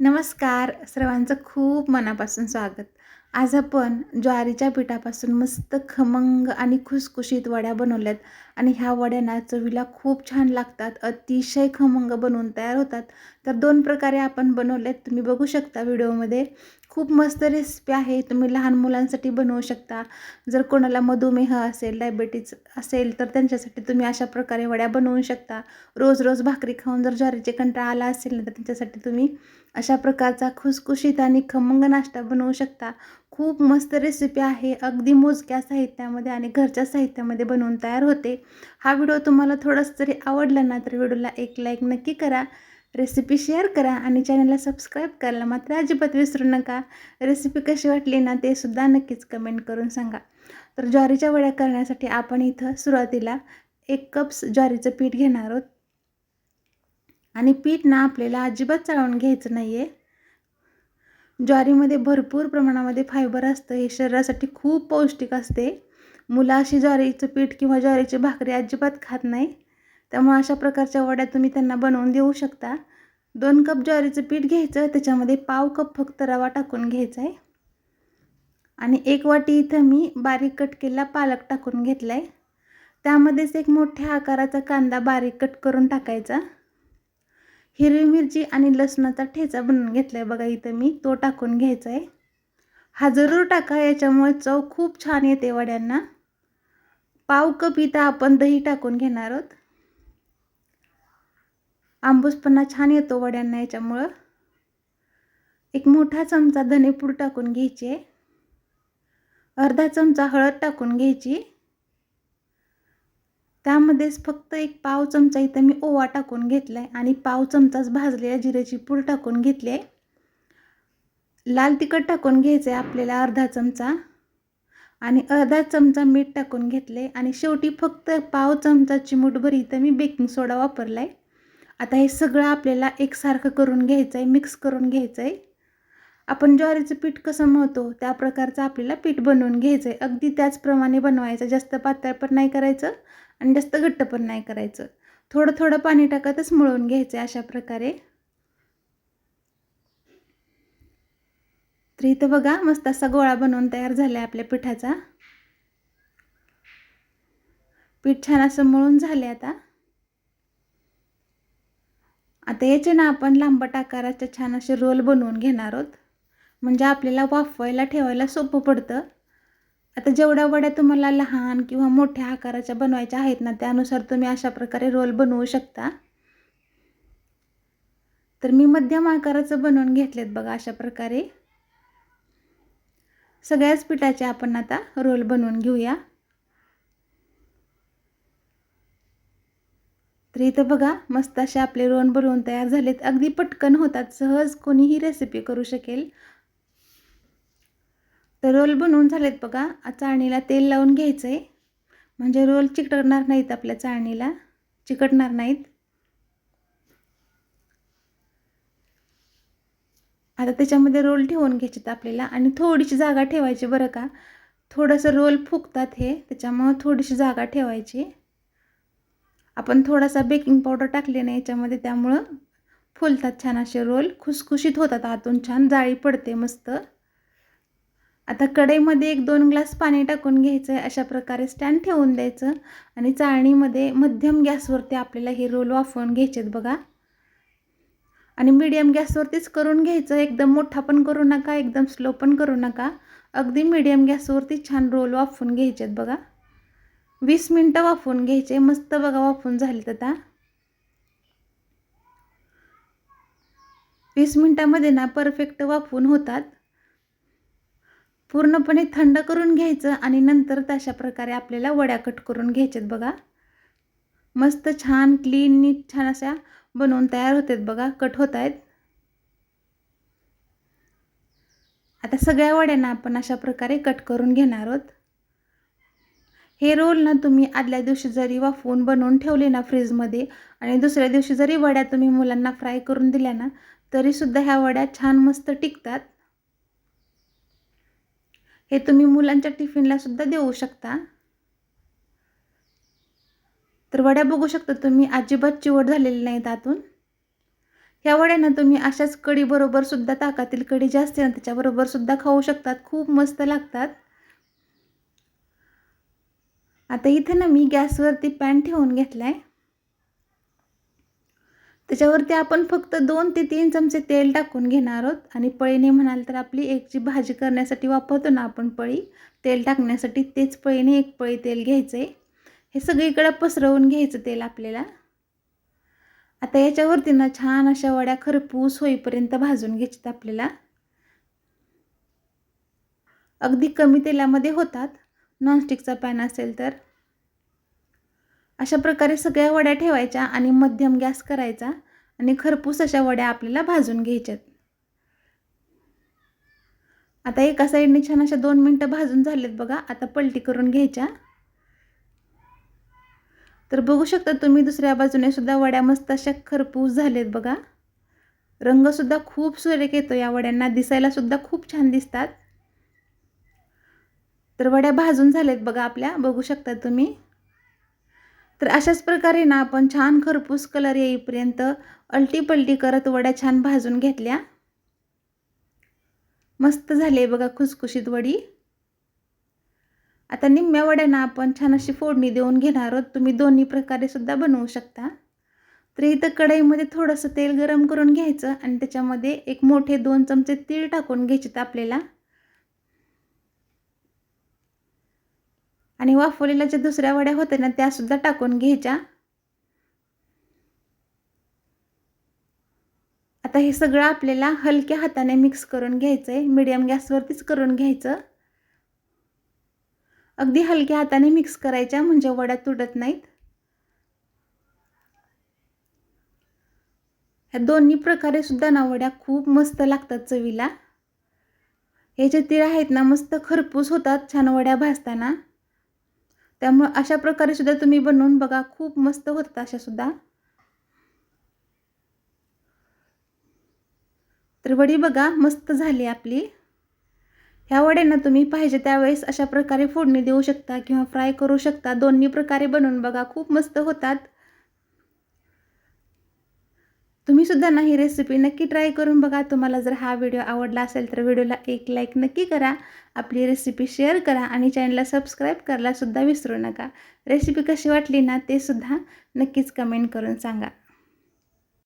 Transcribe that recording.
नमस्कार. सर्वांचं खूप मनापासून स्वागत. आज आपण ज्वारीच्या पिठापासून मस्त खमंग आणि खुसखुशीत वड्या बनवल्यात. आणि ह्या वड्यांना चवीला खूप छान लागतात अतिशय खमंग बनवून तयार होतात. तर दोन प्रकारे आपण बनवलेत तुम्ही बघू शकता व्हिडिओमध्ये. खूप मस्त रेसिपी आहे तुम्ही लहान मुलांसाठी बनवू शकता. जर कोणाला मधुमेह असेल डायबेटीज असेल तर त्यांच्यासाठी तुम्ही अशा प्रकारे वड्या बनवू शकता. रोज रोज भाकरी खाऊन जर ज्वारीचे कंटाळा आला असेल ना तर त्यांच्यासाठी तुम्ही अशा प्रकारचा खुसखुशीत आणि खमंग नाश्ता बनवू शकता. खूप मस्त रेसिपी आहे. अगदी मोजक्या साहित्यामध्ये आणि घरच्या साहित्यामध्ये बनवून तयार होते. हा व्हिडिओ तुम्हाला थोडंसं जरी आवडला ना तर व्हिडिओला एक लाईक नक्की करा. रेसिपी शेअर करा आणि चॅनलला सबस्क्राईब करायला मात्र अजिबात विसरू नका. रेसिपी कशी वाटली ना ते सुद्धा नक्कीच कमेंट करून सांगा. तर ज्वारीच्या वड्या करण्यासाठी आपण इथं सुरुवातीला एक कप्स ज्वारीचं पीठ घेणार आहोत. आणि पीठ ना आपल्याला अजिबात चाळून घ्यायचं नाही आहे ज्वारीमध्ये भरपूर प्रमाणामध्ये फायबर असतं. हे शरीरासाठी खूप पौष्टिक असते. मुलं अशी ज्वारीचं पीठ किंवा ज्वारीची भाकरी अजिबात खात नाही. त्यामुळे अशा प्रकारच्या वड्या तुम्ही त्यांना बनवून देऊ शकता. दोन कप ज्वारीचं पीठ घ्यायचं. त्याच्यामध्ये पाव कप फक्त रवा टाकून घ्यायचा आहे. आणि एक वाटी इथं मी बारीक कट केलेला पालक टाकून घेतला आहे त्यामध्येच एक मोठ्या आकाराचा कांदा बारीक कट करून टाकायचा. हिरवी मिरची आणि लसणाचा ठेचा बनवून घेतला आहे बघा इथं मी. तो टाकून घ्यायचा आहे हा जरूर टाका याच्यामुळे चव खूप छान येते वड्यांना. पाव कप इथं आपण दही टाकून घेणार आहोत. आंबूसपणा छान येतो वड्यांना याच्यामुळं. एक मोठा चमचा धनेपूड टाकून घ्यायची. आहे अर्धा चमचा हळद टाकून घ्यायची. त्यामध्येच फक्त एक पाव चमचा इथं मी ओवा टाकून घेतला आहे आणि पाव चमचाच भाजलेल्या जिऱ्याची पूड टाकून घेतली आहे. लाल तिखट टाकून घ्यायचं आहे आपल्याला अर्धा चमचा. आणि अर्धा चमचा मीठ टाकून घेतले आणि शेवटी फक्त पाव चमचा चिमूटभर इथं मी बेकिंग सोडा वापरला आहे आता हे सगळं आपल्याला एकसारखं करून घ्यायचं आहे मिक्स करून घ्यायचं आहे आपण ज्वारीचं पीठ कसं मळतो त्या प्रकारचं आपल्याला पीठ बनवून घ्यायचं आहे अगदी त्याचप्रमाणे बनवायचं जास्त पातळ पण नाही करायचं. आणि जास्त घट्ट पण नाही करायचं. थोडं थोडं पाणी टाकतच मळून घ्यायचं आहे अशा प्रकारे. तर इथं बघा मस्त असा गोळा बनवून तयार झाला आहे आपल्या पिठाचा. पीठ छान असं मळून झाले आता. आता याचे ना आपण लांबट आकाराचे छान असे रोल बनवून घेणार आहोत. म्हणजे आपल्याला वाफवायला ठेवायला सोपं पडतं. आता जेवढ्या वड्या तुम्हाला लहान किंवा मोठ्या आकाराच्या बनवायच्या आहेत ना त्यानुसार तुम्ही अशा प्रकारे रोल बनवू शकता. तर मी मध्यम आकाराचं बनवून घेतलेत बघा अशा प्रकारे. सगळ्याच पिठाचे आपण आता रोल बनवून घेऊया. तर इथं बघा मस्त असे आपले रोल बनवून तयार झालेत. अगदी पटकन होतात सहज कोणीही रेसिपी करू शकेल. तर रोल बनवून झालेत बघा. चाळणीला तेल लावून घ्यायचं आहे म्हणजे रोल चिकटणार नाहीत आपल्या चाळणीला. चिकटणार नाहीत. आता त्याच्यामध्ये रोल ठेवून घ्यायचे आपल्याला. आणि थोडीशी जागा ठेवायची बरं का. थोडंसं रोल फुगतात हे. त्याच्यामुळं थोडीशी जागा ठेवायची. आपण थोडासा बेकिंग पावडर टाकले नाही याच्यामध्ये त्यामुळं फुलतात छान असे रोल. खुसखुशीत होतात आतून छान. जाळी पडते मस्त. आता कढईमध्ये एक दोन ग्लास पाणी टाकून घ्यायचं आहे. अशा प्रकारे स्टँड ठेवून द्यायचं. आणि चाळणीमध्ये मध्यम गॅसवरती आपल्याला हे रोल वाफवून घ्यायचे आहेत बघा. आणि मीडियम गॅसवरतीच करून घ्यायचं. एकदम मोठा पण करू नका एकदम स्लो पण करू नका. अगदी मीडियम गॅसवरती छान रोल वाफवून घ्यायचे आहेत बघा. वीस मिनटं वाफवून घ्यायचे. मस्त बघा वाफवून झालेत आता. वीस मिनटामध्ये ना परफेक्ट वाफवून होतात. पूर्णपणे थंड करून घ्यायचं आणि नंतर तशा प्रकारे आपल्याला वड्या कट करून घ्यायच्यात बघा. मस्त छान क्लीन नीट छान अशा बनवून तयार होतात बघा. कट होत आहेत आता सगळ्या वड्यांना आपण अशा प्रकारे कट करून घेणार आहोत. हे रोल ना तुम्ही आदल्या दिवशी जरी वाफवून बनवून ठेवले ना फ्रीजमध्ये आणि दुसऱ्या दिवशी जरी वड्या तुम्ही मुलांना फ्राय करून दिल्या ना तरीसुद्धा ह्या वड्या छान मस्त टिकतात. हे तुम्ही मुलांच्या टिफिनला सुद्धा देऊ शकता. तर वड्या बघू शकता तुम्ही अजिबात चिवट झालेली नाहीत आतून. ह्या वड्यांना तुम्ही अशाच कढीबरोबर सुद्धा ताकातील कढी जी असते ना त्याच्याबरोबर सुद्धा खाऊ शकतात. खूप मस्त लागतात. आता इथे ना मी गॅसवरती पॅन ठेवून घेतला आहे त्याच्यावरती आपण फक्त दोन ते तीन चमचे तेल टाकून घेणार आहोत. आणि पळीने म्हणाल तर आपली एक जी भाजी करण्यासाठी वापरतो ना आपण पळी तेल टाकण्यासाठी तेच पळीने एक पळी तेल घ्यायचं आहे हे सगळीकडं पसरवून घ्यायचं तेल आपल्याला. आता याच्यावरती ना छान अशा वड्या खरपूस होईपर्यंत भाजून घ्यायच्यात आपल्याला. अगदी कमी तेलामध्ये होतात. नॉनस्टिकचा पॅन असेल तर. अशा प्रकारे सगळ्या वड्या ठेवायच्या आणि मध्यम गॅस करायचा आणि खरपूस अशा वड्या आपल्याला भाजून घ्यायच्यात. आता एका साईडने छान अशा दोन मिनटं भाजून झालेत बघा. आता पलटी करून घ्यायच्या. तर बघू शकता तुम्ही दुसऱ्या बाजूने सुद्धा वड्या मस्त अशा खरपूस झालेत बघा. रंगसुद्धा खूप सुरेख येतो या वड्यांना. दिसायला सुद्धा खूप छान दिसतात. तर वड्या भाजून झालेत बघा आपल्या. बघू शकता तुम्ही. तर अशाच प्रकारे ना आपण छान खरपूस कलर येईपर्यंत अलटीपलटी करत वड्या छान भाजून घेतल्या. मस्त झाले बघा खुसखुशीत वडी. आता निम्म्या वड्यांना आपण छान अशी फोडणी देऊन घेणार आहोत. तुम्ही दोन्ही प्रकारे सुद्धा बनवू शकता. तर इथं कढईमध्ये थोडंसं तेल गरम करून घ्यायचं आणि त्याच्यामध्ये एक मोठे दोन चमचे तीळ टाकून घ्यायचे आपल्याला. आणि वाफवलेल्या ज्या दुसऱ्या वड्या होत्या ना त्यासुद्धा टाकून घ्यायच्या. आता हे सगळं आपल्याला हलक्या हाताने मिक्स करून घ्यायचं आहे मिडियम गॅसवरतीच करून घ्यायचं. अगदी हलक्या हाताने मिक्स करायच्या म्हणजे वड्या तुटत नाहीत. ह्या दोन्ही प्रकारे सुद्धा ना वड्या खूप मस्त लागतात चवीला. हे जे तीळ आहेत ना मस्त खरपूस होतात छान वड्या भाजताना. त्यामुळं अशा प्रकारे सुद्धा तुम्ही बनवून बघा. खूप मस्त होतात अशा सुद्धा. तर वडी बघा मस्त झाली आपली. ह्या वड्यांना तुम्ही पाहिजे त्यावेळेस अशा प्रकारे फोडणी देऊ शकता किंवा फ्राय करू शकता. दोन्ही प्रकारे बनवून बघा. खूप मस्त होतात. तुम्ही सुद्धा ना ही रेसिपी नक्की ट्राय करून बघा. तुम्हाला जर हा व्हिडिओ आवडला असेल तर व्हिडिओला एक लाईक नक्की करा. आपली रेसिपी शेअर करा आणि चॅनलला सबस्क्राईब करायला सुद्धा विसरू नका. रेसिपी कशी वाटली ना ते सुद्धा नक्कीच कमेंट करून सांगा.